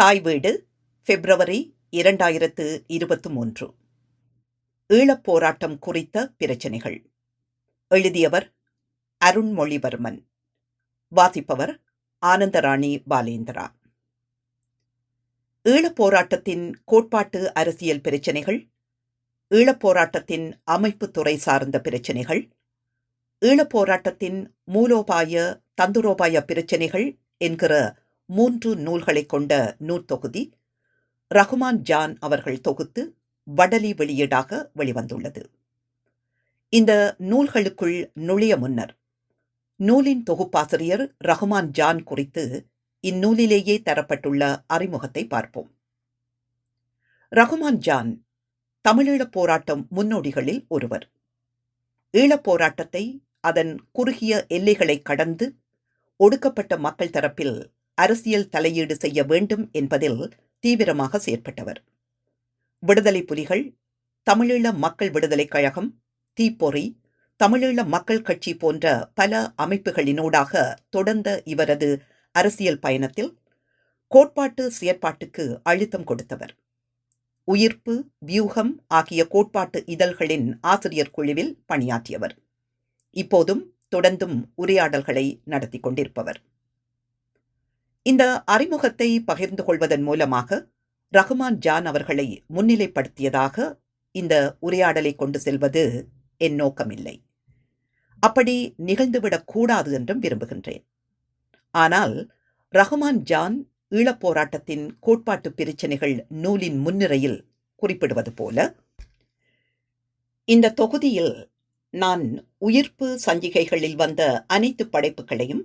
தாய் வீடு பிப்ரவரி இரண்டாயிரத்து இருபத்து மூன்று. ஈழப் போராட்டம் குறித்த பிரச்சனைகள். எழுதியவர் அருண்மொழிவர்மன். வாசிப்பவர் ஆனந்தராணி பாலேந்திரா. ஈழப் போராட்டத்தின் கோட்பாட்டு அரசியல் பிரச்சினைகள் ஈழப் போராட்டத்தின் அமைப்பு துறை சார்ந்த பிரச்சினைகள் ஈழப் போராட்டத்தின் மூலோபாய தந்துரோபாய பிரச்சினைகள் என்கிற மூன்று நூல்களைக் கொண்ட நூற்தொகுதி ரகுமான் ஜான் அவர்கள் தொகுத்து வடலி வெளியீடாக வெளிவந்துள்ளது. இந்த நூல்களுக்குள் நுழைய முன்னர் நூலின் தொகுப்பாசிரியர் ரகுமான் ஜான் குறித்து இந்நூலிலேயே தரப்பட்டுள்ள அறிமுகத்தை பார்ப்போம். ரகுமான் ஜான் தமிழீழப் போராட்டம் முன்னோடிகளில் ஒருவர். ஈழப் போராட்டத்தை அதன் குறுகிய எல்லைகளை கடந்து ஒடுக்கப்பட்ட மக்கள் தரப்பில் அரசியல் தலையீடு செய்ய வேண்டும் என்பதில் தீவிரமாக செயற்பட்டவர். விடுதலை புலிகள் தமிழீழ மக்கள் விடுதலைக் கழகம் தீப்பொறி தமிழீழ மக்கள் கட்சி போன்ற பல அமைப்புகளினூடாக தொடர்ந்த இவரது அரசியல் பயணத்தில் கோட்பாட்டு செயற்பாட்டுக்கு அழுத்தம் கொடுத்தவர். உயிர்ப்பு வியூகம் ஆகிய கோட்பாட்டு இதழ்களின் ஆசிரியர் குழுவில் பணியாற்றியவர். இப்போதும் தொடர்ந்தும் உரையாடல்களை நடத்தி கொண்டிருப்பவர். இந்த அறிமுகத்தை பகிர்ந்து கொள்வதன் மூலமாக ரகுமான் ஜான் அவர்களை முன்னிலைப்படுத்தியதாக இந்த உரையாடலை கொண்டு செல்வது என் நோக்கமில்லை. அப்படி நிகழ்ந்துவிடக் கூடாது என்றும் விரும்புகின்றேன். ஆனால் ரஹ்மான் ஜான் ஈழப் போராட்டத்தின் கோட்பாட்டு பிரச்சனைகள் நூலின் முன்னிறையில் குறிப்பிடுவது போல இந்த தொகுதியில் நான் உயிர்ப்பு சஞ்சிகைகளில் வந்த அனைத்து படைப்புகளையும்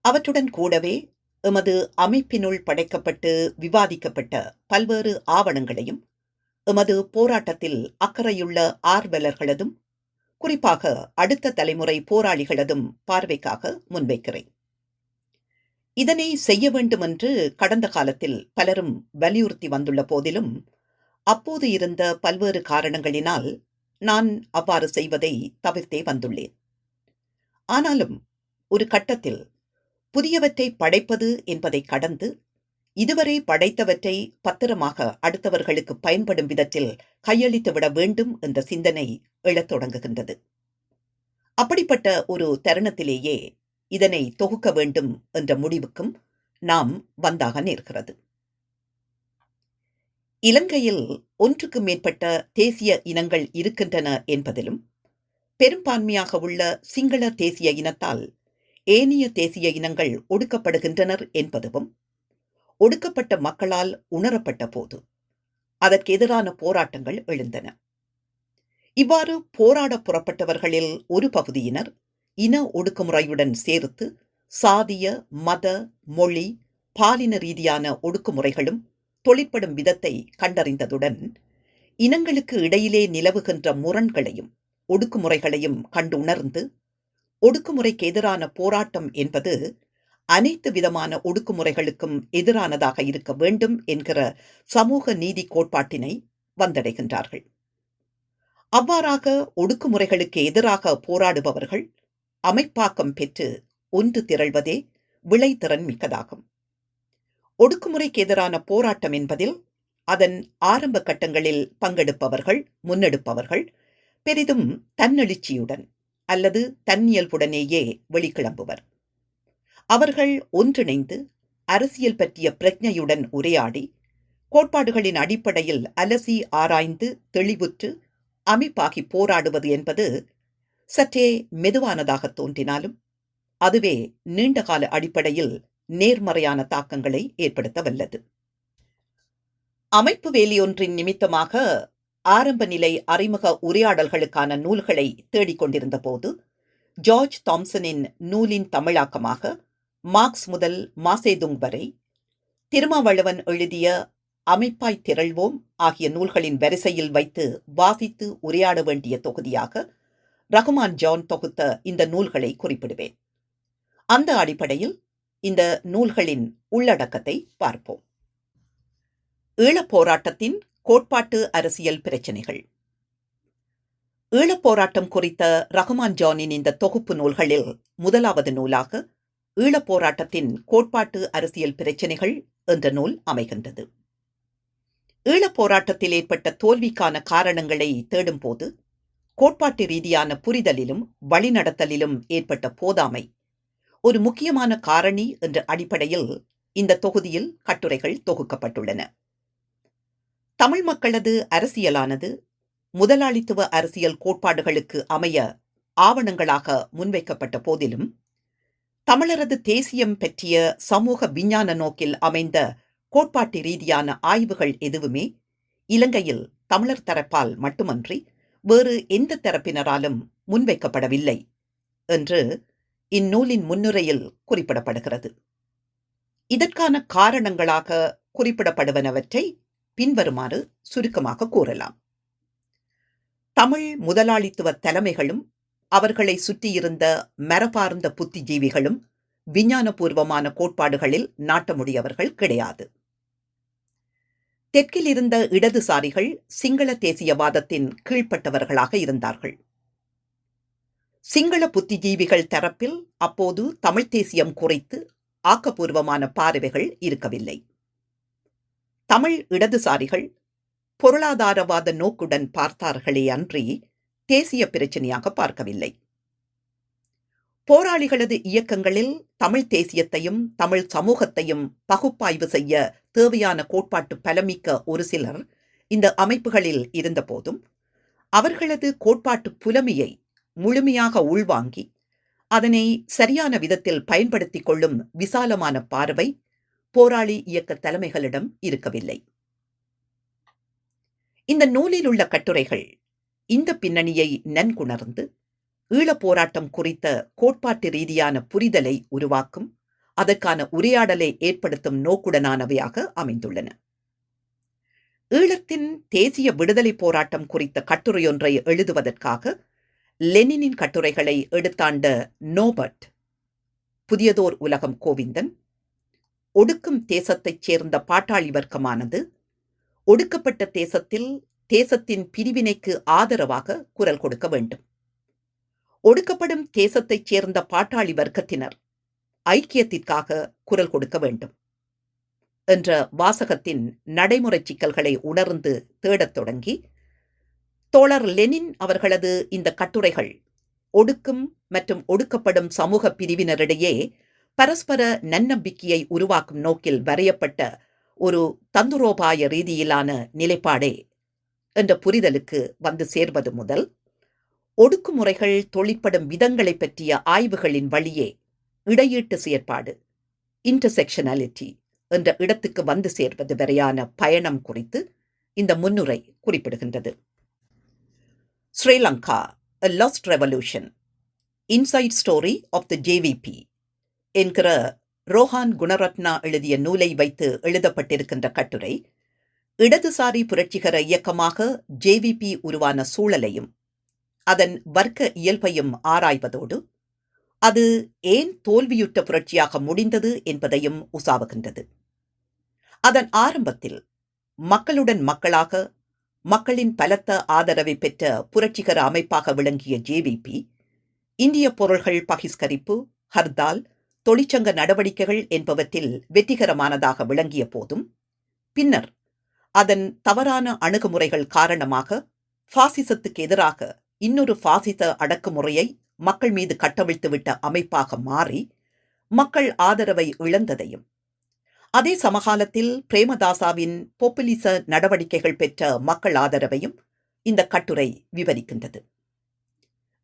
அவற்றுடன் கூடவே எமது அமைப்பினுள் படைக்கப்பட்டு விவாதிக்கப்பட்ட பல்வேறு ஆவணங்களையும் எமது போராட்டத்தில் அக்கறையுள்ள ஆர்வலர்களதும் குறிப்பாக அடுத்த தலைமுறை போராளிகளதும் பார்வைக்காக முன்வைக்கிறேன். இதனை செய்ய வேண்டும் என்று கடந்த காலத்தில் பலரும் வலியுறுத்தி வந்துள்ள போதிலும் அப்போது இருந்த பல்வேறு காரணங்களினால் நான் அவ்வாறு செய்வதை தவிர்த்தே வந்துள்ளேன். ஆனாலும் ஒரு கட்டத்தில் புதியவற்றை படைப்பது என்பதை கடந்து இதுவரை படைத்தவற்றை பத்திரமாக அடுத்தவர்களுக்கு பயன்படும் விதத்தில் கையளித்துவிட வேண்டும் என்ற சிந்தனை எழத் தொடங்குகின்றது. அப்படிப்பட்ட ஒரு தருணத்திலேயே இதனை தொகுக்க வேண்டும் என்ற முடிவுக்கும் நாம் வந்தாக நேர்கிறது. இலங்கையில் ஒன்றுக்கு மேற்பட்ட தேசிய இனங்கள் இருக்கின்றன என்பதிலும் பெரும்பான்மையாக உள்ள சிங்கள தேசிய இனத்தால் ஏனைய தேசிய இனங்கள் ஒடுக்கப்படுகின்றனர் என்பதும் ஒடுக்கப்பட்ட மக்களால் உணரப்பட்ட போது அதற்கு எதிரான போராட்டங்கள் எழுந்தன. இவ்வாறு போராட புறப்பட்டவர்களில் ஒரு பகுதியினர் இன ஒடுக்குமுறையுடன் சேர்த்து சாதிய மத மொழி பாலின ரீதியான ஒடுக்குமுறைகளும் தொழிற்படும் விதத்தை கண்டறிந்ததுடன் இனங்களுக்கு இடையிலே நிலவுகின்ற முரண்களையும் ஒடுக்குமுறைகளையும் கண்டு உணர்ந்து ஒடுக்குமுறைக்கு எதிரான போராட்டம் என்பது அனைத்து விதமான ஒடுக்குமுறைகளுக்கும் எதிரானதாக இருக்க வேண்டும் என்கிற சமூக நீதி கோட்பாட்டினை வந்தடைகின்றார்கள். அவ்வாறாக ஒடுக்குமுறைகளுக்கு எதிராக போராடுபவர்கள் அமைப்பாக்கம் பெற்று ஒன்று திரள்வதே விளைத்திறன் மிக்கதாகும். ஒடுக்குமுறைக்கு எதிரான போராட்டம் என்பதில் அதன் ஆரம்ப கட்டங்களில் பங்கெடுப்பவர்கள் முன்னெடுப்பவர்கள் பெரிதும் தன்னெழுச்சியுடன் அல்லது தன்னியல்புடனேயே வெளிக்கிளம்புவர். அவர்கள் ஒன்றிணைந்து அரசியல் பற்றிய பிரஜையுடன் உரையாடி கோட்பாடுகளின் அடிப்படையில் அலசி ஆராய்ந்து தெளிவுற்று அமைப்பாகி போராடுவது என்பது சற்றே மெதுவானதாக தோன்றினாலும் அதுவே நீண்டகால அடிப்படையில் நேர்மறையான தாக்கங்களை ஏற்படுத்த வல்லது அமைப்பு வேலையொன்றின் நிமித்தமாக ஆரம்ப நிலை அறிமுக உரையாடல்களுக்கான நூல்களை தேடிக்கொண்டிருந்த போது ஜார்ஜ் தாம்சனின் நூலின் தமிழாக்கமாக மார்க்ஸ் முதல் மாசேதுங் வரை திருமாவளவன் எழுதிய அமைப்பாய் திரள்வோம் ஆகிய நூல்களின் வரிசையில் வைத்து வாசித்து உரையாட வேண்டிய தொகுதியாக ரகுமான் ஜான் தொகுத்த இந்த நூல்களை குறிப்பிடுவேன். அந்த அடிப்படையில் இந்த நூல்களின் உள்ளடக்கத்தை பார்ப்போம். ஈழப் போராட்டத்தின் கோட்பாட்டு அரசியல் பிரச்சினைகள். ஈழப்போராட்டம் குறித்த ரகுமான் ஜானின் இந்த தொகுப்பு நூல்களில் முதலாவது நூலாக ஈழப்போராட்டத்தின் கோட்பாட்டு அரசியல் பிரச்சினைகள் என்ற நூல் அமைகின்றது. ஈழப்போராட்டத்தில் ஏற்பட்ட தோல்விக்கான காரணங்களை தேடும்போது கோட்பாட்டு ரீதியான புரிதலிலும் வழிநடத்தலிலும் ஏற்பட்ட போதாமை ஒரு முக்கியமான காரணி என்ற அடிப்படையில் இந்த தொகுதியில் கட்டுரைகள் தொகுக்கப்பட்டுள்ளன. தமிழ் மக்களது அரசியலானது முதலாளித்துவ அரசியல் கோட்பாடுகளுக்கு அமைய ஆவணங்களாக முன்வைக்கப்பட்ட போதிலும் தமிழரது தேசியம் பற்றிய சமூக விஞ்ஞான நோக்கில் அமைந்த கோட்பாட்டு ரீதியான ஆய்வுகள் எதுவுமே இலங்கையில் தமிழர் தரப்பால் மட்டுமன்றி வேறு எந்த தரப்பினராலும் முன்வைக்கப்படவில்லை என்று இந்நூலின் முன்னுரையில் குறிப்பிடப்படுகிறது. இதற்கான காரணங்களாக குறிப்பிடப்படுவனவற்றை பின்வருமாறு சுருக்கமாக கூறலாம். தமிழ் முதலாளித்துவ தலைமைகளும் அவர்களை சுற்றியிருந்த மரபார்ந்த புத்திஜீவிகளும் விஞ்ஞானபூர்வமான கோட்பாடுகளில் நாட்டமுடையவர்கள் கிடையாது. தெற்கில் இருந்த இடதுசாரிகள் சிங்கள தேசியவாதத்தின் கீழ்ப்பட்டவர்களாக இருந்தார்கள். சிங்கள புத்திஜீவிகள் தரப்பில் அப்போது தமிழ் தேசியம் குறித்து ஆக்கப்பூர்வமான பார்வைகள் இருக்கவில்லை. தமிழ் இடதுசாரிகள் பொருளாதாரவாத நோக்குடன் பார்த்தார்களே அன்றி தேசிய பிரச்சனையாக பார்க்கவில்லை. போராளிகளது இயக்கங்களில் தமிழ் தேசியத்தையும் தமிழ் சமூகத்தையும் பகுப்பாய்வு செய்ய தேவையான கோட்பாட்டு பலமிக்க ஒரு சிலர் இந்த அமைப்புகளில் இருந்தபோதும் அவர்களது கோட்பாட்டு புலமையை முழுமையாக உள்வாங்கி அதனை சரியான விதத்தில் பயன்படுத்திக் கொள்ளும் விசாலமான பார்வை போராளி இயக்க தலைமைகளிடம் இருக்கவில்லை. இந்த நூலில் உள்ள கட்டுரைகள் இந்த பின்னணியை நன்குணர்ந்து ஈழப் போராட்டம் குறித்த கோட்பாட்டு ரீதியான புரிதலை உருவாக்கும் அதற்கான உரையாடலை ஏற்படுத்தும் நோக்குடனானவையாக அமைந்துள்ளன. ஈழத்தின் தேசிய விடுதலை போராட்டம் குறித்த கட்டுரையொன்றை எழுதுவதற்காக லெனினின் கட்டுரைகளை எடுத்தாண்ட நோபர்ட் புதியதோர் உலகம் கோவிந்தன் ஒடுக்கும் தேசத்தைச் சேர்ந்த பாட்டாளி வர்க்கமானது ஒடுக்கப்பட்ட தேசத்தில் தேசத்தின் பிரிவினைக்கு ஆதரவாக குரல் கொடுக்க வேண்டும். ஒடுக்கப்படும் தேசத்தைச் சேர்ந்த பாட்டாளி வர்க்கத்தினர் ஐக்கியத்திற்காக குரல் கொடுக்க வேண்டும் என்ற வாசகத்தின் நடைமுறை சிக்கல்களை உணர்ந்து தேடத் தொடங்கி தோழர் லெனின் அவர்களது இந்த கட்டுரைகள் ஒடுக்கும் மற்றும் ஒடுக்கப்படும் சமூக பிரிவினரிடையே பரஸ்பர நன்னம்பிக்கையை உருவாக்கும் நோக்கில் வரையப்பட்ட ஒரு தந்துரோபாய ரீதியிலான நிலைப்பாடே என்ற புரிதலுக்கு வந்து சேர்வது முதல். ஒடுக்குமுறைகள் தொழிற்படும் விதங்களை பற்றிய ஆய்வுகளின் வழியே இடையீட்டு செயற்பாடு இன்டர்செக்ஷனாலிட்டி என்ற இடத்துக்கு வந்து சேர்வது வரையான பயணம் குறித்து இந்த முன்னுரை குறிப்பிடுகின்றது. Sri Lanka A Lost inside story of the JVP என்கிற ரோஹான் குணரத்னா எழுதிய நூலை வைத்து எழுதப்பட்டிருக்கின்ற கட்டுரை இடதுசாரி புரட்சிகர இயக்கமாக ஜேவிபி உருவான சூழலையும் அதன் வர்க்க இயல்பையும் ஆராய்வதோடு அது ஏன் தோல்வியுற்ற புரட்சியாக முடிந்தது என்பதையும் உசாவுகின்றது. அதன் ஆரம்பத்தில் மக்களுடன் மக்களாக மக்களின் பலத்த ஆதரவை பெற்ற புரட்சிகர அமைப்பாக விளங்கிய ஜேவிபி இந்திய பொருள்கள் பகிஷ்கரிப்பு ஹர்தால் தொழிற்சங்க நடவடிக்கைகள் என்பவற்றில் வெற்றிகரமானதாக விளங்கிய போதும் பின்னர் அதன் தவறான அணுகுமுறைகள் காரணமாக பாசிசத்துக்கு எதிராக இன்னொரு பாசிச அடக்குமுறையை மக்கள் மீது கட்டவிழ்த்துவிட்ட அமைப்பாக மாறி மக்கள் ஆதரவை இழந்ததையும் அதே சமகாலத்தில் பிரேமதாசாவின் பொப்புலிச நடவடிக்கைகள் பெற்ற மக்கள் ஆதரவையும் இந்த கட்டுரை விவரிக்கின்றது.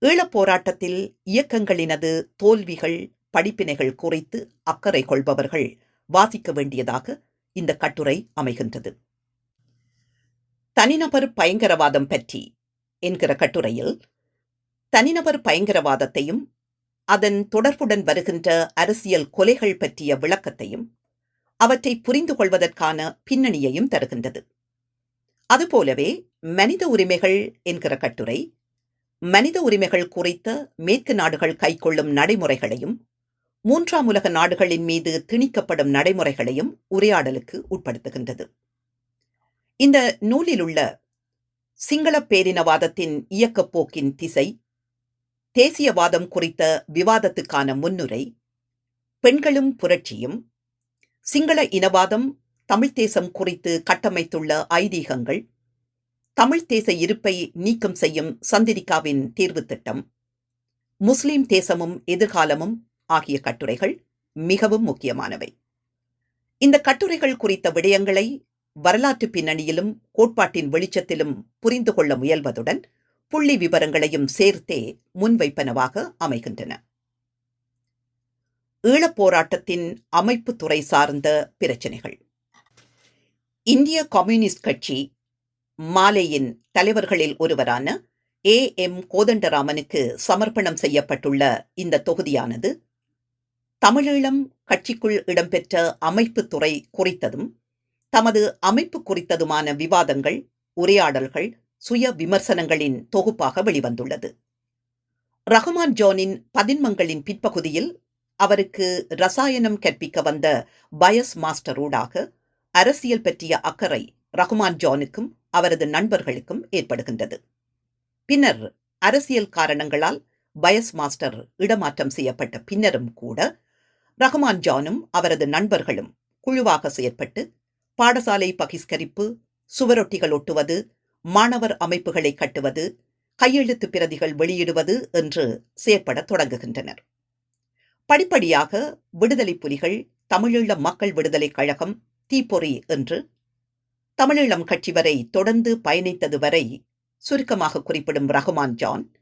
ஈழப் போராட்டத்தில் இயக்கங்களினது தோல்விகள் படிப்பினைகள் குறித்து அக்கறை கொள்பவர்கள் வாசிக்க வேண்டியதாக இந்த கட்டுரை அமைகின்றது. தனிநபர் பயங்கரவாதம் பற்றி என்கிற கட்டுரையில் தனிநபர் பயங்கரவாதத்தையும் அதன் தொடர்புடன் வருகின்ற அரசியல் கொலைகள் பற்றிய விளக்கத்தையும் அவற்றை புரிந்து கொள்வதற்கான பின்னணியையும் தருகின்றது. அதுபோலவே மனித உரிமைகள் என்கிற கட்டுரை மனித உரிமைகள் குறித்த மேற்கு நாடுகள் கைக்கொள்ளும் நடைமுறைகளையும் மூன்றாம் உலக நாடுகளின் மீது திணிக்கப்படும் நடைமுறைகளையும் உரையாடலுக்கு உட்படுத்துகின்றது. இந்த நூலில் உள்ள சிங்கள பேரினவாதத்தின் இயக்கப்போக்கின் திசை தேசியவாதம் குறித்த விவாதத்துக்கான முன்னுரை பெண்களும் புரட்சியும் சிங்கள இனவாதம் தமிழ்த் தேசம் குறித்து கட்டமைத்துள்ள ஐதீகங்கள் தமிழ்த் தேச இருப்பை நீக்கம் செய்யும் சந்திரிகாவின் தீர்வு திட்டம் முஸ்லிம் தேசமும் எதிர்காலமும் ஆகிய கட்டுரைகள் மிகவும் முக்கியமானவை. இந்த கட்டுரைகள் குறித்த விடயங்களை வரலாற்று பின்னணியிலும் கோட்பாட்டின் வெளிச்சத்திலும் புரிந்து கொள்ள முயல்வதுடன் புள்ளி விவரங்களையும் சேர்த்தே முன்வைப்பனவாக அமைகின்றன. ஈழப் போராட்டத்தின் அமைப்பு துறை சார்ந்த பிரச்சனைகள். இந்திய கம்யூனிஸ்ட் கட்சி மாலேயின் தலைவர்களில் ஒருவரான ஏ எம் கோதண்டராமனுக்கு சமர்ப்பணம் செய்யப்பட்டுள்ள இந்த தொகுதியானது தமிழீழம் கட்சிக்குள் இடம்பெற்ற அமைப்பு துறை குறித்ததும் தமது அமைப்பு குறித்ததுமான விவாதங்கள் உரையாடல்கள் சுய விமர்சனங்களின் தொகுப்பாக வெளிவந்துள்ளது. ரஹ்மான் ஜோனின் பதின்மங்களின் பிற்பகுதியில் அவருக்கு ரசாயனம் கற்பிக்க வந்த பயஸ் மாஸ்டரூடாக அரசியல் பற்றிய அக்கறை ரஹ்மான் ஜானுக்கும் அவரது நண்பர்களுக்கும் ஏற்படுகின்றது. பின்னர் அரசியல் காரணங்களால் பயஸ் மாஸ்டர் இடமாற்றம் செய்யப்பட்ட பின்னரும் கூட ரஹ்மான் ஜானும் அவரது நண்பர்களும் குழுவாக செயற்பட்டு பாடசாலை பகிஷ்கரிப்பு சுவரொட்டிகள் ஒட்டுவது மாணவர் அமைப்புகளை கட்டுவது கையெழுத்து பிரதிகள் வெளியிடுவது என்று செயற்படத் தொடங்குகின்றனர். படிப்படியாக விடுதலை புலிகள் தமிழீழ மக்கள் விடுதலைக் கழகம் தீப்பொறி என்று தமிழீழம் கட்சி வரை தொடர்ந்து பயணித்தது வரை சுருக்கமாக குறிப்பிடும் ரஹ்மான் ஜான்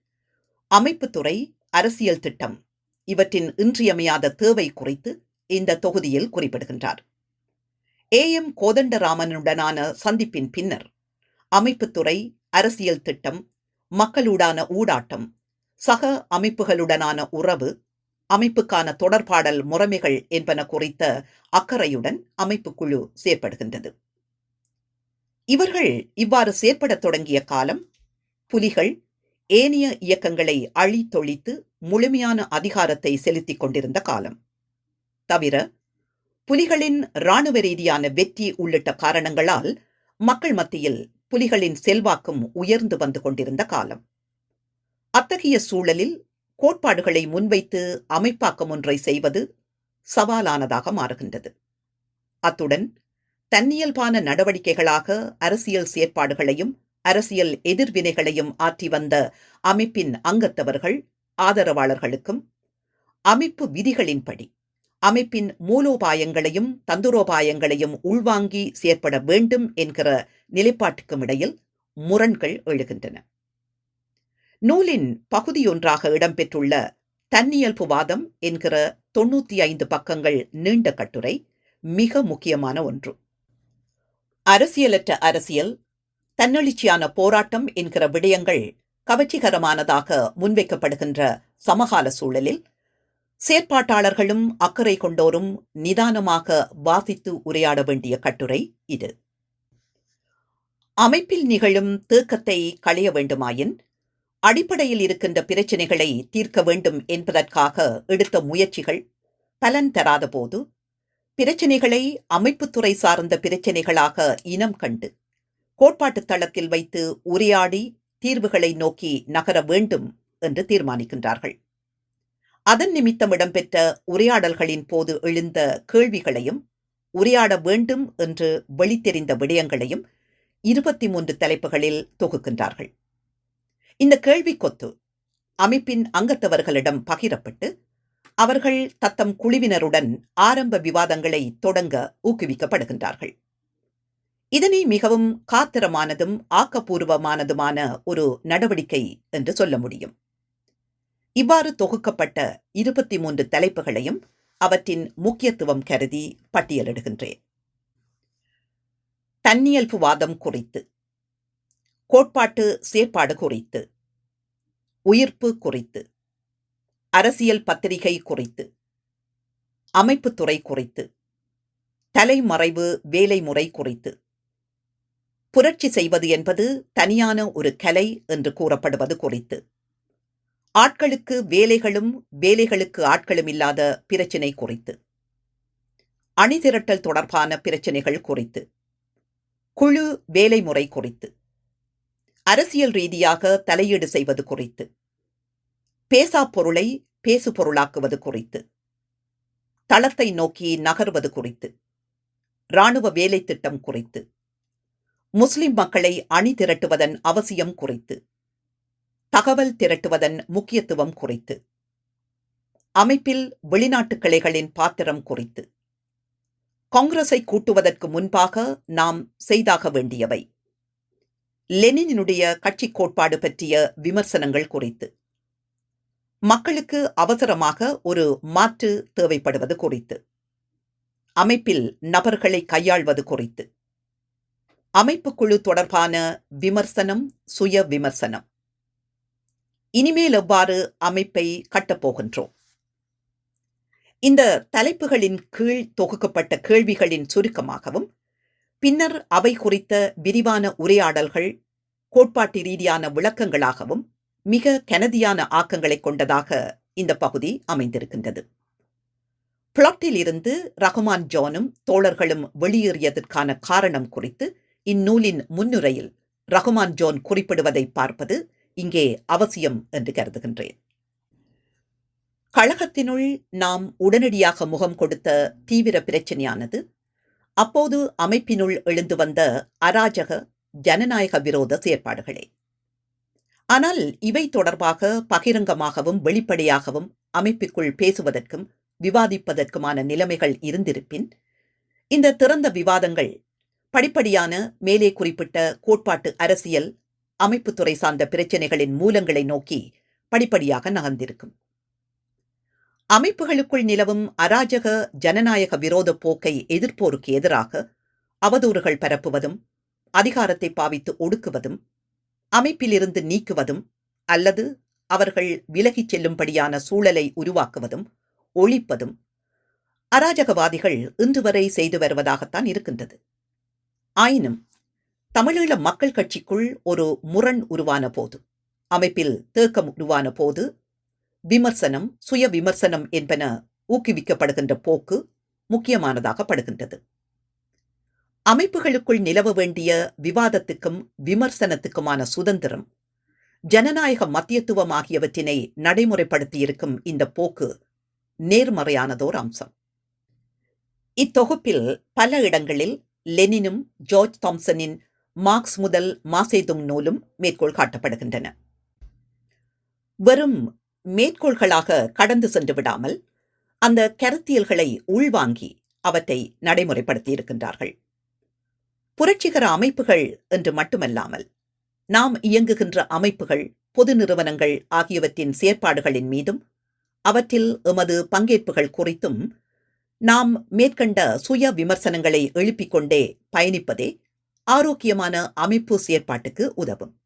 அமைப்புத்துறை அரசியல் திட்டம் இவற்றின் இன்றியமையாத தேவை குறித்து இந்த தொகுதியில் குறிப்பிடுகின்றார். ஏ. எம். கோதண்டராமனுடனான சந்திப்பின் பின்னர் அமைப்புத்துறை அரசியல் திட்டம் மக்களுடான ஊடாட்டம் சக அமைப்புகளுடனான உறவு அமைப்புக்கான தொடர்பாடல் முறைமைகள் என்பன குறித்த அக்கறையுடன் அமைப்புக்குழு செயற்படுகின்றது. இவர்கள் இவ்வாறு செயற்படத் தொடங்கிய காலம் புலிகள் ஏனைய இயக்கங்களை அழித்தொழித்து முழுமையான அதிகாரத்தை செலுத்திக் கொண்டிருந்த காலம். தவிர புலிகளின் இராணுவ ரீதியான வெற்றி உள்ளிட்ட காரணங்களால் மக்கள் மத்தியில் புலிகளின் செல்வாக்கும் உயர்ந்து வந்து கொண்டிருந்த காலம். அத்தகைய சூழலில் கோட்பாடுகளை முன்வைத்து அமைப்பாக்கம் ஒன்றை செய்வது சவாலானதாக மாறுகின்றது. அத்துடன் தன்னியல்பான நடவடிக்கைகளாக அரசியல் செயற்பாடுகளையும் அரசியல் எதிர்வினைகளையும் ஆற்றி வந்த அமைப்பின் அங்கத்தவர்கள் ஆதரவாளர்களுக்கும் அமைப்பு விதிகளின்படி அமைப்பின் மூலோபாயங்களையும் தந்துரோபாயங்களையும் உள்வாங்கி செயற்பட வேண்டும் என்கிற நிலைப்பாட்டுக்கும் இடையில் முரண்கள் எழுகின்றன. நூலின் பகுதியொன்றாக இடம்பெற்றுள்ள தன்னியல்புவாதம் என்கிற தொன்னூத்தி ஐந்து பக்கங்கள் நீண்ட கட்டுரை மிக முக்கியமான ஒன்று. அரசியலற்ற அரசியல் தன்னெழுச்சியான போராட்டம் என்கிற விடயங்கள் கவர்ச்சிகரமானதாக முன்வைக்கப்படுகின்ற சமகால சூழலில் செயற்பாட்டாளர்களும் அக்கறை கொண்டோரும் நிதானமாக வாசித்து உரையாட வேண்டிய கட்டுரை இது. அமைப்பில் நிகழும் தேக்கத்தை களைய வேண்டுமாயின் அடிப்படையில் இருக்கின்ற பிரச்சினைகளை தீர்க்க வேண்டும் என்பதற்காக எடுத்த முயற்சிகள் பலன் தராதபோது பிரச்சனைகளை பிரச்சினைகளை அமைப்புத்துறை சார்ந்த பிரச்சினைகளாக இனம் கண்டு கோட்பாட்டு தளத்தில் வைத்து உரையாடி தீர்வுகளை நோக்கி நகர வேண்டும் என்று தீர்மானிக்கின்றார்கள். அதன் நிமித்தம் இடம்பெற்ற உரையாடல்களின் போது எழுந்த கேள்விகளையும் உரையாட வேண்டும் என்று வெளித்தெரிந்த விடயங்களையும் இருபத்தி மூன்று தலைப்புகளில் தொகுக்கின்றார்கள். இந்த கேள்வி கொத்து அமைப்பின் அங்கத்தவர்களிடம் பகிரப்பட்டு அவர்கள் தத்தம் குழுவினருடன் ஆரம்ப விவாதங்களை தொடங்க ஊக்குவிக்கப்படுகின்றார்கள். இதனை மிகவும் காத்திரமானதும் ஆக்கப்பூர்வமானதுமான ஒரு நடவடிக்கை என்று சொல்ல முடியும். இவ்வாறு தொகுக்கப்பட்ட இருபத்தி மூன்று தலைப்புகளையும் அவற்றின் முக்கியத்துவம் கருதி பட்டியலிடுகின்றேன். தன்னியல்புவாதம் குறித்து கோட்பாட்டு செயற்பாடு குறித்து உயிர்ப்பு குறித்து அரசியல் பத்திரிகை குறித்து அமைப்புத்துறை குறித்து தலைமறைவு வேலை முறை குறித்து புரட்சி செய்வது என்பது தனியான ஒரு கலை என்று கூறப்படுவது குறித்து. ஆட்களுக்கு வேலைகளும் வேலைகளுக்கு ஆட்களும் இல்லாத பிரச்சினை குறித்து. அணிதிரட்டல் தொடர்பான பிரச்சினைகள் குறித்து. குழு வேலை முறை குறித்து. அரசியல் ரீதியாக தலையீடு செய்வது குறித்து. பேசா பொருளை பேசு பொருளாக்குவது குறித்து. தளத்தை நோக்கி நகர்வது குறித்து. இராணுவ வேலை திட்டம் குறித்து. முஸ்லிம் மக்களை அணி திரட்டுவதன் அவசியம் குறித்து. தகவல் திரட்டுவதன் முக்கியத்துவம் குறித்து. அமைப்பில் வெளிநாட்டு கிளைகளின் பாத்திரம் குறித்து. காங்கிரஸை கூட்டுவதற்கு முன்பாக நாம் செய்தாக வேண்டியவை. லெனினுடைய கட்சி கோட்பாடு பற்றிய விமர்சனங்கள் குறித்து. மக்களுக்கு அவசரமாக ஒரு மாற்று தேவைப்படுவது குறித்து. அமைப்பில் நபர்களை கையாள்வது குறித்து. அமைப்பு குழு தொடர்பான விமர்சனம் சுய விமர்சனம். இனிமேல் எவ்வாறு அமைப்பை கட்டப்போகின்றோம் இந்த தலைப்புகளின் கீழ் தொகுக்கப்பட்ட கேள்விகளின் சுருக்கமாகவும் பின்னர் அவை குறித்த விரிவான உரையாடல்கள் கோட்பாட்டு ரீதியான விளக்கங்களாகவும் மிக கனதியான ஆக்கங்களை கொண்டதாக இந்த பகுதி அமைந்திருக்கின்றது. பிளாட்டில் இருந்து ரகுமான் ஜோனும் தோழர்களும் வெளியேறியதற்கான காரணம் குறித்து இந்நூலின் முன்னுரையில் ரகுமான் ஜோன் குறிப்பிடுவதை பார்ப்பது இங்கே அவசியம் என்று கருதுகின்றேன். கழகத்தினுள் நாம் உடனடியாக முகம் கொடுத்த தீவிர பிரச்சனையானது அப்போது அமைப்பினுள் எழுந்து வந்த அராஜக ஜனநாயக விரோத செயற்பாடுகளே. ஆனால் இவை தொடர்பாக பகிரங்கமாகவும் வெளிப்படையாகவும் அமைப்புக்குள் பேசுவதற்கும் விவாதிப்பதற்குமான நிலைமைகள் இருந்திருப்பின் இந்த திறந்த விவாதங்கள் படிப்படியான மேலே குறிப்பிட்ட கோட்பாட்டு அரசியல் அமைப்புத்துறை சார்ந்த பிரச்சினைகளின் மூலங்களை நோக்கி படிப்படியாக நகர்ந்திருக்கும். அமைப்புகளுக்குள் நிலவும் அராஜக ஜனநாயக விரோத போக்கை எதிர்ப்போருக்கு எதிராக அவதூறுகள் பரப்புவதும் அதிகாரத்தை பாவித்து ஒடுக்குவதும் அமைப்பிலிருந்து நீக்குவதும் அல்லது அவர்கள் விலகிச் செல்லும்படியான சூழலை உருவாக்குவதும் ஒழிப்பதும் அராஜகவாதிகள் இன்று வரை செய்து வருவதாகத்தான் இருக்கின்றது. ஆயினும் தமிழீழ மக்கள் கட்சிக்குள் ஒரு முரண் உருவான போது அமைப்பில் தேக்கம் உருவான போது விமர்சனம் சுய விமர்சனம் என்பன ஊக்குவிக்கப்படுகின்ற போக்கு முக்கியமானதாக படுகின்றது. அமைப்புகளுக்குள் நிலவ வேண்டிய விவாதத்துக்கும் விமர்சனத்துக்குமான சுதந்திரம் ஜனநாயக மத்தியத்துவம் ஆகியவற்றினை நடைமுறைப்படுத்தியிருக்கும் இந்த போக்கு நேர்மறையானதோர் அம்சம். இத்தொகுப்பில் பல இடங்களில் லெனினும் ஜார்ஜ் தாம்சனின் மார்க்ஸ் முதல் மாசேதுங் நூலும் மேற்கோள் காட்டப்படுகின்றன. வெறும் மேற்கோள்களாக கடந்து சென்று விடாமல் அந்த கருத்தியல்களை உள்வாங்கி அவற்றை நடைமுறைப்படுத்தியிருக்கின்றார்கள். புரட்சிகர அமைப்புகள் என்று மட்டுமல்லாமல் நாம் இயங்குகின்ற அமைப்புகள் பொது நிறுவனங்கள் ஆகியவற்றின் செயற்பாடுகளின் மீதும் அவற்றில் எமது பங்கேற்புகள் குறித்தும் நாம் மேற்கண்ட சுய விமர்சனங்களை எழுப்பிக் கொண்டே பயணிப்பதே ஆரோக்கியமான அமைப்பு செயற்பாட்டுக்கு உதவும்.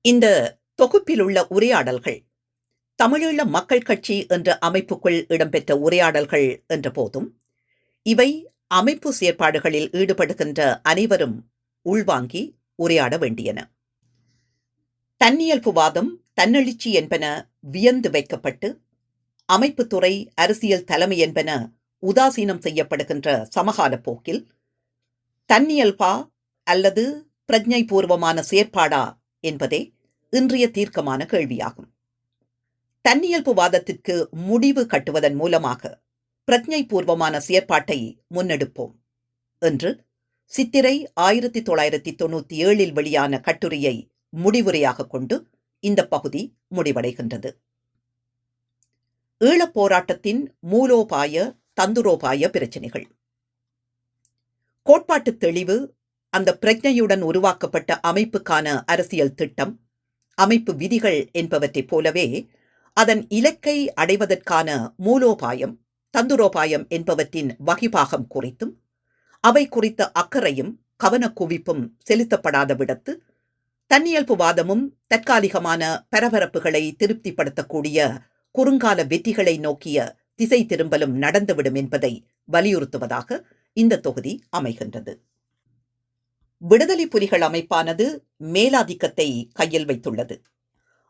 இந்த தொகுப்பில் உள்ள உரையாடல்கள் தமிழீழ மக்கள் கட்சி என்ற அமைப்புக்குள் இடம்பெற்ற உரையாடல்கள் என்ற போதும் இவை அமைப்பு செயற்பாடுகளில் ஈடுபடுகின்ற அனைவரும் உள்வாங்கி உரையாட வேண்டியன. தன்னியல்புவாதம் தன்னெழுச்சி என்பன வியந்து வைக்கப்பட்டு அமைப்புத்துறை அரசியல் தலைமை என்பன உதாசீனம் செய்யப்படுகின்ற சமகால போக்கில் தன்னியல்பா அல்லது பிரஜை பூர்வமான செயற்பாடா என்பதே இன்றைய தீர்க்கமான கேள்வியாகும். தன்னியல்பு வாதத்திற்கு முடிவு கட்டுவதன் மூலமாக பிரஜை பூர்வமான செயற்பாட்டை முன்னெடுப்போம் என்று சித்திரை ஆயிரத்தி தொள்ளாயிரத்தி தொண்ணூத்தி ஏழில் வெளியான கட்டுரையை முடிவுரையாக கொண்டு இந்த பகுதி முடிவடைகின்றது. ஈழப் போராட்டத்தின் மூலோபாய தந்துரோபாய பிரச்சினைகள். கோட்பாட்டு தெளிவு அந்த பிரஜையுடன் உருவாக்கப்பட்ட அமைப்புக்கான அரசியல் திட்டம் அமைப்பு விதிகள் என்பவற்றைப் போலவே அதன் இலக்கை அடைவதற்கான மூலோபாயம் தந்துரோபாயம் என்பவற்றின் வகிபாகம் குறித்தும் அவை குறித்த அக்கறையும் கவனக்குவிப்பும் செலுத்தப்படாத விடத்து தன்னியல்புவாதமும் தற்காலிகமான பரபரப்புகளை திருப்திப்படுத்தக்கூடிய குறுங்கால வெற்றிகளை நோக்கிய திசை திரும்பலும் நடந்துவிடும் என்பதை வலியுறுத்துவதாக இந்த தொகுதி அமைகின்றது. விடுதலை புலிகள் அமைப்பானது மேலாதிக்கத்தை கையில் வைத்துள்ளது.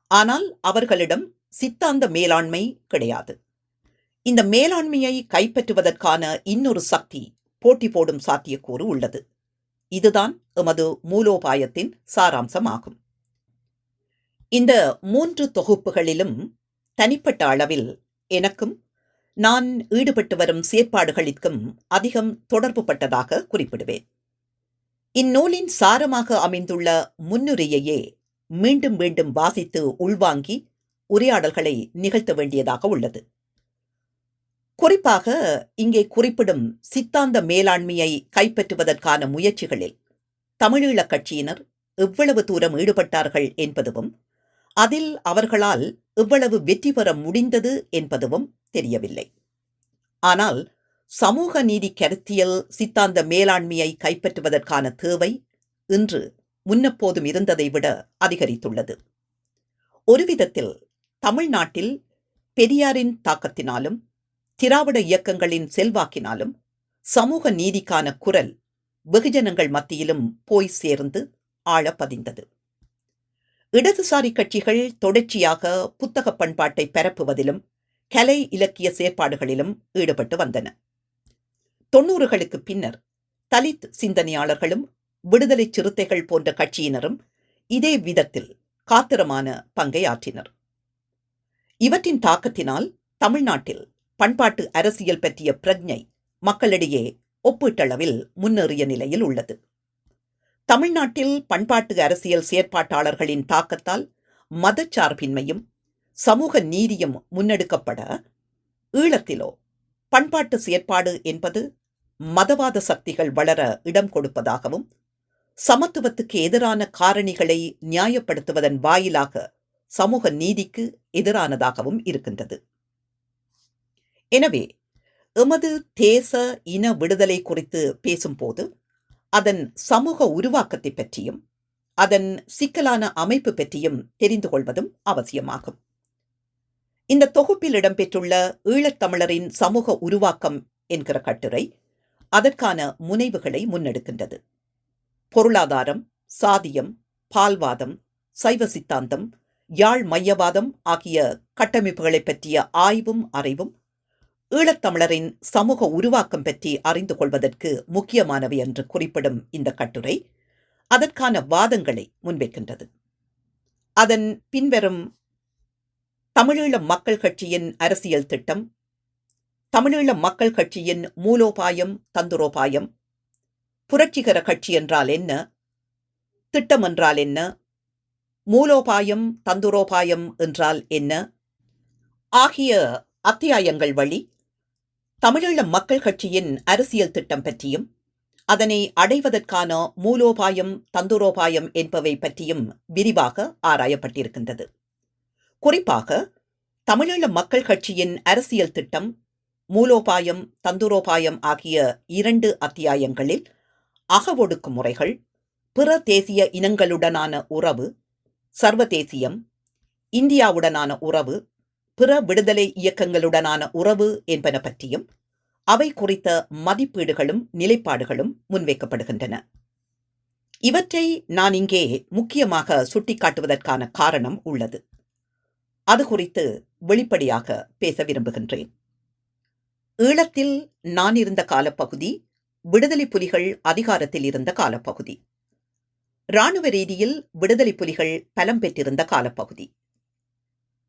ஆனால் அவர்களிடம் சித்தாந்த மேலாண்மை கிடையாது. இந்த மேலாண்மையை கைப்பற்றுவதற்கான இன்னொரு சக்தி போட்டி போடும் சாத்தியக்கூறு உள்ளது. இதுதான் எமது மூலோபாயத்தின் சாராம்சமாகும். இந்த மூன்று தொகுப்புகளிலும் தனிப்பட்ட அளவில் எனக்கும் நான் ஈடுபட்டு வரும் செயற்பாடுகளிற்கும் அதிகம் தொடர்புபட்டதாக குறிப்பிடுவேன். இந்நூலின் சாரமாக அமைந்துள்ள முன்னுரையையே மீண்டும் மீண்டும் வாசித்து உள்வாங்கி உரையாடல்களை நிகழ்த்த வேண்டியதாக உள்ளது. குறிப்பாக இங்கே குறிப்பிடும் சித்தாந்த மேலாண்மையை கைப்பற்றுவதற்கான முயற்சிகளில் தமிழீழக் கட்சியினர் எவ்வளவு தூரம் ஈடுபட்டார்கள் என்பதுவும் அதில் அவர்களால் இவ்வளவு வெற்றி பெற முடிந்தது என்பதுவும் தெரியவில்லை. ஆனால் சமூக நீதி கருத்தியல் சித்தாந்த மேலாண்மையை கைப்பற்றுவதற்கான தேவை இன்று முன்னப்போதும் இருந்ததை விட அதிகரித்துள்ளது. ஒரு விதத்தில் தமிழ்நாட்டில் பெரியாரின் தாக்கத்தினாலும் திராவிட இயக்கங்களின் செல்வாக்கினாலும் சமூக நீதிக்கான குரல் வெகுஜனங்கள் மத்தியிலும் போய் சேர்ந்து ஆழ பதிந்தது இடதுசாரி கட்சிகள் தொடர்ச்சியாக புத்தக பண்பாட்டை பரப்புவதிலும் கலை இலக்கிய செயற்பாடுகளிலும் ஈடுபட்டு வந்தன. தொன்னூறுகளுக்கு பின்னர் தலித் சிந்தனையாளர்களும் விடுதலை சிறுத்தைகள் போன்ற கட்சியினரும் இதே விதத்தில் காத்திரமான பங்கை ஆற்றினர். இவற்றின் தாக்கத்தினால் தமிழ்நாட்டில் பண்பாட்டு அரசியல் பற்றிய பிரஜை மக்களிடையே ஒப்பீட்டளவில் முன்னேறிய நிலையில் உள்ளது. தமிழ்நாட்டில் பண்பாட்டு அரசியல் செயற்பாட்டாளர்களின் தாக்கத்தால் மதச்சார்பின்மையும் சமூக நீதியும் முன்னெடுக்கப்பட ஈழத்திலோ பண்பாட்டு செயற்பாடு என்பது மதவாத சக்திகள் வளர இடம் கொடுப்பதாகவும் சமத்துவத்துக்கு எதிரான காரணிகளை நியாயப்படுத்துவதன் வாயிலாக சமூக நீதிக்கு எதிரானதாகவும் இருக்கின்றது. எனவே எமது தேச இன விடுதலை குறித்து பேசும்போது அதன் சமூக உருவாக்கத்தை பற்றியும் அதன் சிக்கலான அமைப்பு பற்றியும் தெரிந்து கொள்வதும் அவசியமாகும். இந்த தொகுப்பில் இடம்பெற்றுள்ள ஈழத்தமிழரின் சமூக உருவாக்கம் என்கிற கட்டுரை அதற்கான முனைவுகளை முன்னெடுக்கின்றது. பொருளாதாரம் சாதியம் பால்வாதம் சைவ சித்தாந்தம் யாழ் மையவாதம் ஆகிய கட்டமைப்புகளை பற்றிய ஆய்வும் அறிவும் ஈழத்தமிழரின் சமூக உருவாக்கம் பற்றி அறிந்து கொள்வதற்கு முக்கியமானவை என்று குறிப்பிடும் இந்த கட்டுரை அதற்கான வாதங்களை முன்வைக்கின்றது. அதன் பின்வரும் தமிழீழ மக்கள் கட்சியின் அரசியல் திட்டம் தமிழீழ மக்கள் கட்சியின் மூலோபாயம் தந்துரோபாயம் புரட்சிகர கட்சி என்றால் என்ன திட்டம் என்றால் என்ன மூலோபாயம் தந்துரோபாயம் என்றால் என்ன ஆகிய அத்தியாயங்கள் வழி தமிழீழ மக்கள் கட்சியின் அரசியல் திட்டம் பற்றியும் அதனை அடைவதற்கான மூலோபாயம் தந்துரோபாயம் என்பவை பற்றியும் விரிவாக ஆராயப்பட்டிருக்கின்றது. குறிப்பாக தமிழீழ மக்கள் கட்சியின் அரசியல் திட்டம் மூலோபாயம் தந்துரோபாயம் ஆகிய இரண்டு அத்தியாயங்களில் அகவொடுக்கு முறைகள் பிற தேசிய இனங்களுடனான உறவு சர்வதேசியம் இந்தியாவுடனான உறவு பிற விடுதலை இயக்கங்களுடனான உறவு என்பன பற்றியும் அவை குறித்த மதிப்பீடுகளும் நிலைப்பாடுகளும் முன்வைக்கப்படுகின்றன. இவற்றை நான் இங்கே முக்கியமாக சுட்டிக்காட்டுவதற்கான காரணம் உள்ளது. அது குறித்து வெளிப்படையாக பேச விரும்புகின்றேன். ஈழத்தில் நான் இருந்த காலப்பகுதி விடுதலை புலிகள் அதிகாரத்தில் இருந்த காலப்பகுதி. இராணுவ ரீதியில் விடுதலை புலிகள் பலம் பெற்றிருந்த காலப்பகுதி.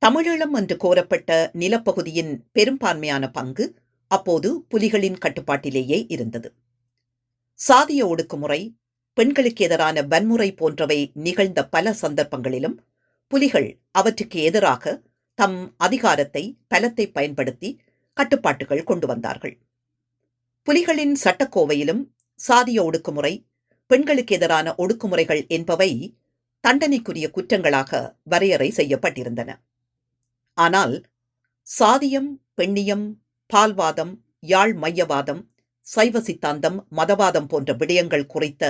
தமிழீழம் என்று கோரப்பட்ட நிலப்பகுதியின் பெரும்பான்மையான பங்கு அப்போது புலிகளின் கட்டுப்பாட்டிலேயே இருந்தது. சாதிய ஒடுக்குமுறை பெண்களுக்கு எதிரான வன்முறை போன்றவை நிகழ்ந்த பல சந்தர்ப்பங்களிலும் புலிகள் அவற்றுக்கு எதிராக தம் அதிகாரத்தை பலத்தை பயன்படுத்தி கட்டுப்பாட்டுகள் கொண்டு வந்தார்கள். புலிகளின் சட்டக்கோவையிலும் சாதிய ஒடுக்குமுறை பெண்களுக்கு எதிரான ஒடுக்குமுறைகள் என்பவை தண்டனைக்குரிய குற்றங்களாக வரையறை செய்யப்பட்டிருந்தன. ஆனால் சாதியம் பெண்ணியம் பால்வாதம் யாழ் மையவாதம் சைவ சித்தாந்தம் மதவாதம் போன்ற விடயங்கள் குறித்த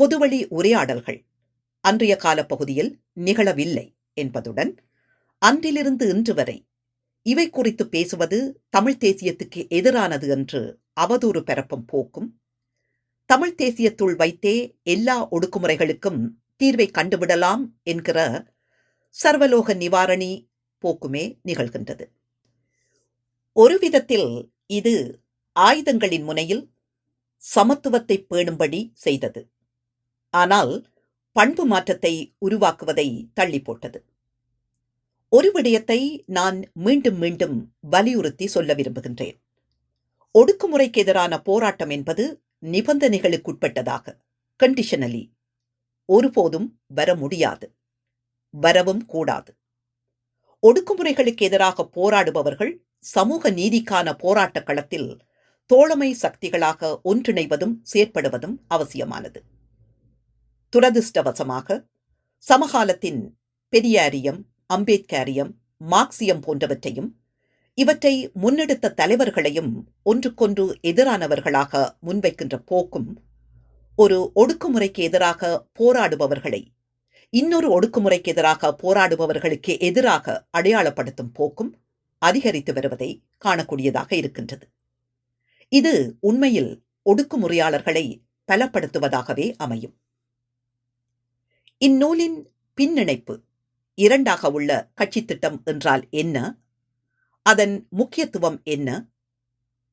பொதுவழி உரையாடல்கள் அன்றைய காலப்பகுதியில் நிகழவில்லை என்பதுடன் அன்றிலிருந்து இன்று வரை இவை குறித்து பேசுவது தமிழ் தேசியத்துக்கு எதிரானது என்று அவதூறு பரப்பும் போக்கும் தமிழ் தேசியத்துள் வைத்தே எல்லா ஒடுக்குமுறைகளுக்கும் தீர்வை கண்டுவிடலாம் என்கிற சர்வலோக நிவாரணி போக்குமே நிகழ்கின்றது. ஒரு விதத்தில் இது ஆயுதங்களின் முனையில் சமத்துவத்தை பேணும்படி செய்தது. ஆனால் பண்பு மாற்றத்தை உருவாக்குவதை தள்ளி போட்டது ஒரு விடயத்தை நான் மீண்டும் மீண்டும் வலியுறுத்தி சொல்ல விரும்புகின்றேன். ஒடுக்குமுறைக்கு எதிரான போராட்டம் என்பது நிபந்தனைகளுக்குட்பட்டதாக கண்டிஷனலி ஒருபோதும் வர முடியாது வரவும் கூடாது. ஒடுக்குமுறைகளுக்கு எதிராக போராடுபவர்கள் சமூக நீதிக்கான போராட்டக் களத்தில் தோழமை சக்திகளாக ஒன்றிணைவதும் செயற்படுவதும் அவசியமானது. துரதிர்ஷ்டவசமாக சமகாலத்தின் பெரியாரியம் அம்பேத்கரியம் மார்க்சியம் போன்றவற்றையும் இவற்றை முன்னெடுத்த தலைவர்களையும் ஒன்றுக்கொன்று எதிரானவர்களாக முன்வைக்கின்ற போக்கும் ஒரு ஒடுக்குமுறைக்கு எதிராக போராடுபவர்களை இன்னொரு ஒடுக்குமுறைக்கு எதிராக போராடுபவர்களுக்கு எதிராக அடையாளப்படுத்தும் போக்கும் அதிகரித்து வருவதை காணக்கூடியதாக இருக்கின்றது. இது உண்மையில் ஒடுக்குமுறையாளர்களை பலப்படுத்துவதாகவே அமையும். இந்நூலின் பின்னிணைப்பு இரண்டாக உள்ள கட்சி திட்டம் என்றால் என்ன? அதன் முக்கியத்துவம் என்ன?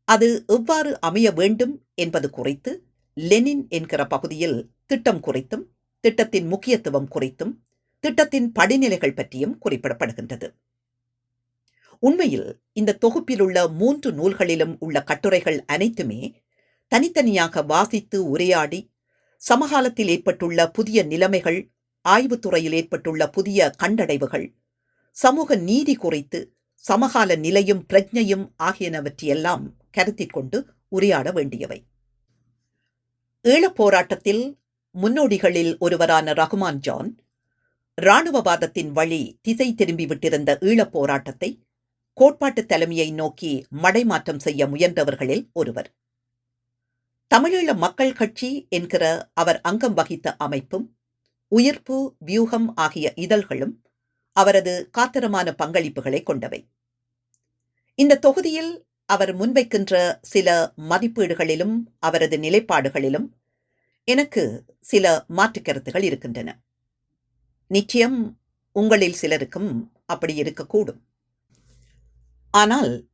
அது எவ்வாறு அமைய வேண்டும் என்பது குறித்து லெனின் என்கிற பகுதியில் திட்டம் குறித்தும் திட்டத்தின் முக்கியத்துவம் குறித்தும் திட்டத்தின் படிநிலைகள் பற்றியும் குறிப்பிடப்படுகின்றது. உண்மையில் இந்த தொகுப்பில் உள்ள மூன்று நூல்களிலும் உள்ள கட்டுரைகள் அனைத்துமே தனித்தனியாக வாசித்து உரையாடி சமகாலத்தில் ஏற்பட்டுள்ள புதிய நிலைமைகள் ஆய்வுத்துறையில் ஏற்பட்டுள்ள புதிய கண்டடைவுகள் சமூக நீதி குறித்து சமகால நிலையும் பிரஜையும் ஆகியனவற்றையெல்லாம் கருத்திக் கொண்டு உரையாட வேண்டியவை. ஈழப் போராட்டத்தில் முன்னோடிகளில் ஒருவரான ரகுமான் ஜான் இராணுவவாதத்தின் வழி திசை திரும்பிவிட்டிருந்த ஈழப் போராட்டத்தை கோட்பாட்டு தலைமையை நோக்கி மடைமாற்றம் செய்ய முயன்றவர்களில் ஒருவர். தமிழீழ மக்கள் கட்சி என்கிற அவர் அங்கம் வகித்த அமைப்பும் உயிர்ப்பு வியூகம் ஆகிய இதழ்களும் அவரது காத்திரமான பங்களிப்புகளை கொண்டவை. இந்த தொகுதியில் அவர் முன்வைக்கின்ற சில மதிப்பீடுகளிலும் அவரது நிலைப்பாடுகளிலும் எனக்கு சில மாற்றுக் கருத்துகள் இருக்கின்றன. நிச்சயம் உங்களில் சிலருக்கும் அப்படி இருக்கக்கூடும். ஆனால்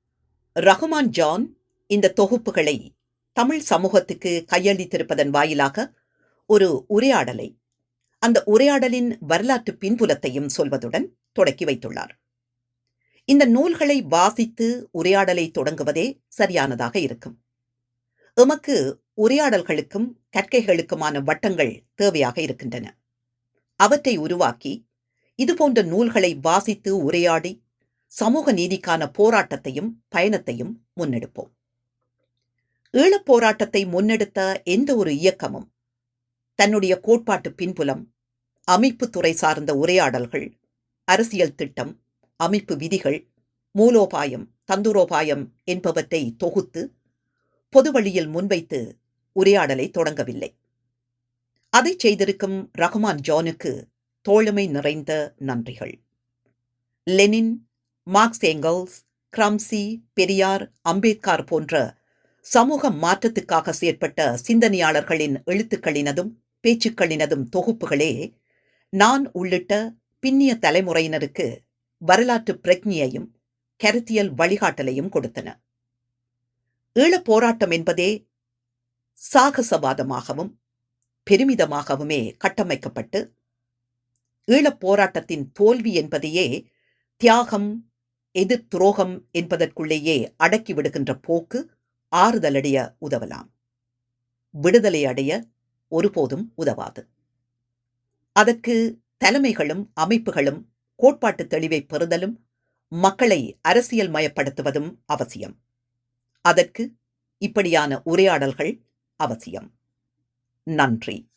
ரகுமான் ஜான் இந்த தொகுப்புகளை தமிழ் சமூகத்துக்கு கையளித்திருப்பதன் வாயிலாக ஒரு உரையாடலை அந்த உரையாடலின் வரலாற்று பின்புலத்தையும் சொல்வதுடன் தொடக்கி வைத்துள்ளார். இந்த நூல்களை வாசித்து உரையாடலை தொடங்குவதே சரியானதாக இருக்கும். எமக்கு உரையாடல்களுக்கும் கற்கைகளுக்குமான வட்டங்கள் தேவையாக இருக்கின்றன. அவற்றை உருவாக்கி இதுபோன்ற நூல்களை வாசித்து உரையாடி சமூக நீதிக்கான போராட்டத்தையும் பயணத்தையும் முன்னெடுப்போம். ஈழப் போராட்டத்தை முன்னெடுத்த எந்த ஒரு இயக்கமும் தன்னுடைய கோட்பாட்டு பின்புலம் அமைப்பு துறை சார்ந்த உரையாடல்கள் அரசியல் திட்டம் அமைப்பு விதிகள் மூலோபாயம் தந்துரோபாயம் என்பவற்றை தொகுத்து பொதுவழியில் முன்வைத்து உரையாடலை தொடங்கவில்லை. அதை செய்திருக்கும் ரகுமான் ஜானுக்கு தோழமை நிறைந்த நன்றிகள். Lenin Marx Engels Gramsci Periyar Ambedkar போன்ற சமூக மாற்றத்துக்காக செயற்பட்ட சிந்தனையாளர்களின் எழுத்துக்களினதும் பேச்சுக்களினதும் தொகுப்புகளே நான் உள்ளிட்ட பின்னிய தலைமுறையினருக்கு வரலாற்று பிரக்ஞையையும் கருத்தியல் வழிகாட்டலையும் கொடுத்தன. ஈழப் போராட்டம் என்பதே சாகசவாதமாகவும் பெருமிதமாகவுமே கட்டமைக்கப்பட்டு ஈழப் போராட்டத்தின் தோல்வி என்பதையே தியாகம் எது துரோகம் என்பதற்குள்ளேயே அடக்கி விடுகின்ற போக்கு ஆறுதலடைய உதவலாம். விடுதலை அடைய ஒருபோதும் உதவாது. அதற்கு தலைமைகளும் அமைப்புகளும் கோட்பாட்டு தெளிவை பெறுதலும் மக்களை அரசியல் மயப்படுத்துவதும் அவசியம். அதற்கு இப்படியான உரையாடல்கள் அவசியம். நன்றி.